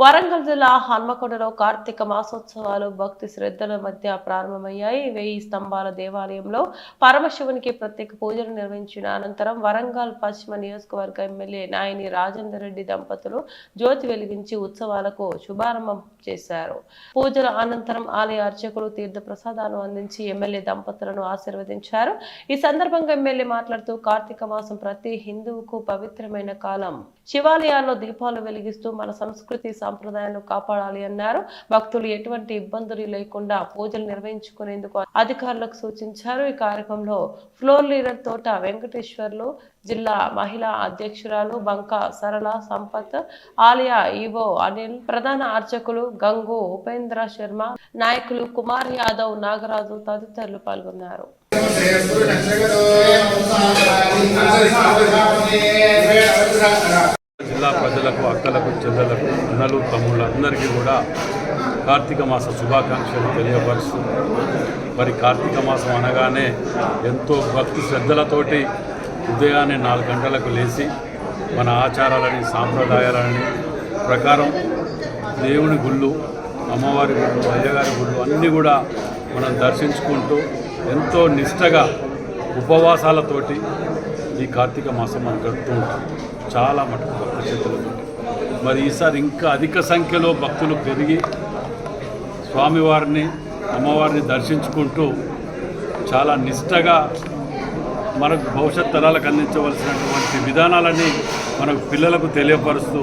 వరంగల్ జిల్లా హన్మకొండలో కార్తీక మాసోత్సవాలు భక్తి శ్రద్ధల మధ్య ప్రారంభమయ్యాయి. వెయ్యి స్తంభాల దేవాలయంలో పరమశివునికి ప్రత్యేక పూజలు నిర్వహించిన అనంతరం వరంగల్ పశ్చిమ నియోజకవర్గ ఎమ్మెల్యే నాయని రాజేందర్ రెడ్డి దంపతులు జ్యోతి వెలిగించి ఉత్సవాలకు శుభారంభం చేశారు. పూజల అనంతరం ఆలయ అర్చకులు తీర్థ ప్రసాదాలు అందించి ఎమ్మెల్యే దంపతులను ఆశీర్వదించారు. ఈ సందర్భంగా ఎమ్మెల్యే మాట్లాడుతూ కార్తీక మాసం ప్రతి హిందువుకు పవిత్రమైన కాలం. శివాలయాల్లో దీపాలు వెలిగిస్తూ మన సంస్కృతి సాంప్రదాయాలను కాపాడాలి అన్నారు. భక్తులు ఎటువంటి ఇబ్బందులు లేకుండా పూజలు నిర్వహించుకునేందుకు అధికారులకు సూచించారు. ఈ కార్యక్రమంలో ఫ్లోర్ లీడర్ తోట వెంకటేశ్వర్లు జిల్లా మహిళా అధ్యక్షురాలు బంక సరళ సంపత్ ఆలయ ఈవో అనిల్ ప్రధాన అర్చకులు గంగు ఉపేంద్ర శర్మ నాయకులు కుమార్ యాదవ్ నాగరాజు తదితరులు పాల్గొన్నారు. ప్రజలకు అక్కలకు చెల్లెలకు అన్నలు తమ్ముళ్ళు అందరికీ కూడా కార్తీక మాస శుభాకాంక్షలు తెలియపరుస్తూ మరి కార్తీక మాసం అనగానే ఎంతో భక్తి శ్రద్ధలతోటి ఉదయాన్నే నాలుగు గంటలకు లేచి మన ఆచారాలని సాంప్రదాయాలని ప్రకారం దేవుని గుళ్ళు అమ్మవారి గుళ్ళు అయ్యగారి గుళ్ళు అన్నీ కూడా మనం దర్శించుకుంటూ ఎంతో నిష్టగా ఉపవాసాలతోటి ఈ కార్తీక మాసం మనం గడుపుతూ ఉంటాం చాలా మటుకు భక్త చేతులతో మరి ఈసారి ఇంకా అధిక సంఖ్యలో భక్తులు పెరిగి స్వామివారిని అమ్మవారిని దర్శించుకుంటూ చాలా నిష్టగా మనకు భవిష్యత్ తరాలకు అందించవలసినటువంటి విధానాలని మనకు పిల్లలకు తెలియపరుస్తూ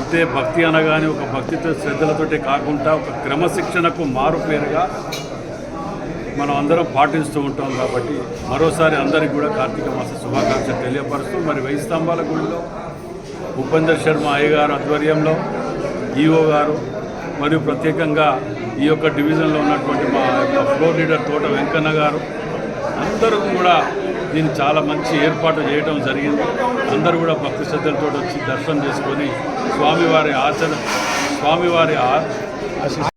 అంతే భక్తి అనగానే ఒక భక్తితో శ్రద్ధలతోటే కాకుండా ఒక క్రమశిక్షణకు మారుపేరుగా మనం అందరం పాటిస్తూ ఉంటాం కాబట్టి మరోసారి అందరికీ కూడా కార్తీక మాస శుభాకాంక్షలు తెలియపరుస్తూ మరి వెయ్యి స్తంభాల గుడిలో ఉపేందర్ శర్మ అయ్యగారు ఆధ్వర్యంలో ఈఓ గారు మరియు ప్రత్యేకంగా ఈ యొక్క డివిజన్లో ఉన్నటువంటి మా యొక్క ఫ్లోర్ లీడర్ తోట వెంకన్న గారు అందరూ కూడా దీన్ని చాలా మంచి ఏర్పాటు చేయడం జరిగింది. అందరూ కూడా భక్తి శ్రద్ధలతో వచ్చి దర్శనం చేసుకొని స్వామివారి ఆచరణ స్వామివారి ఆ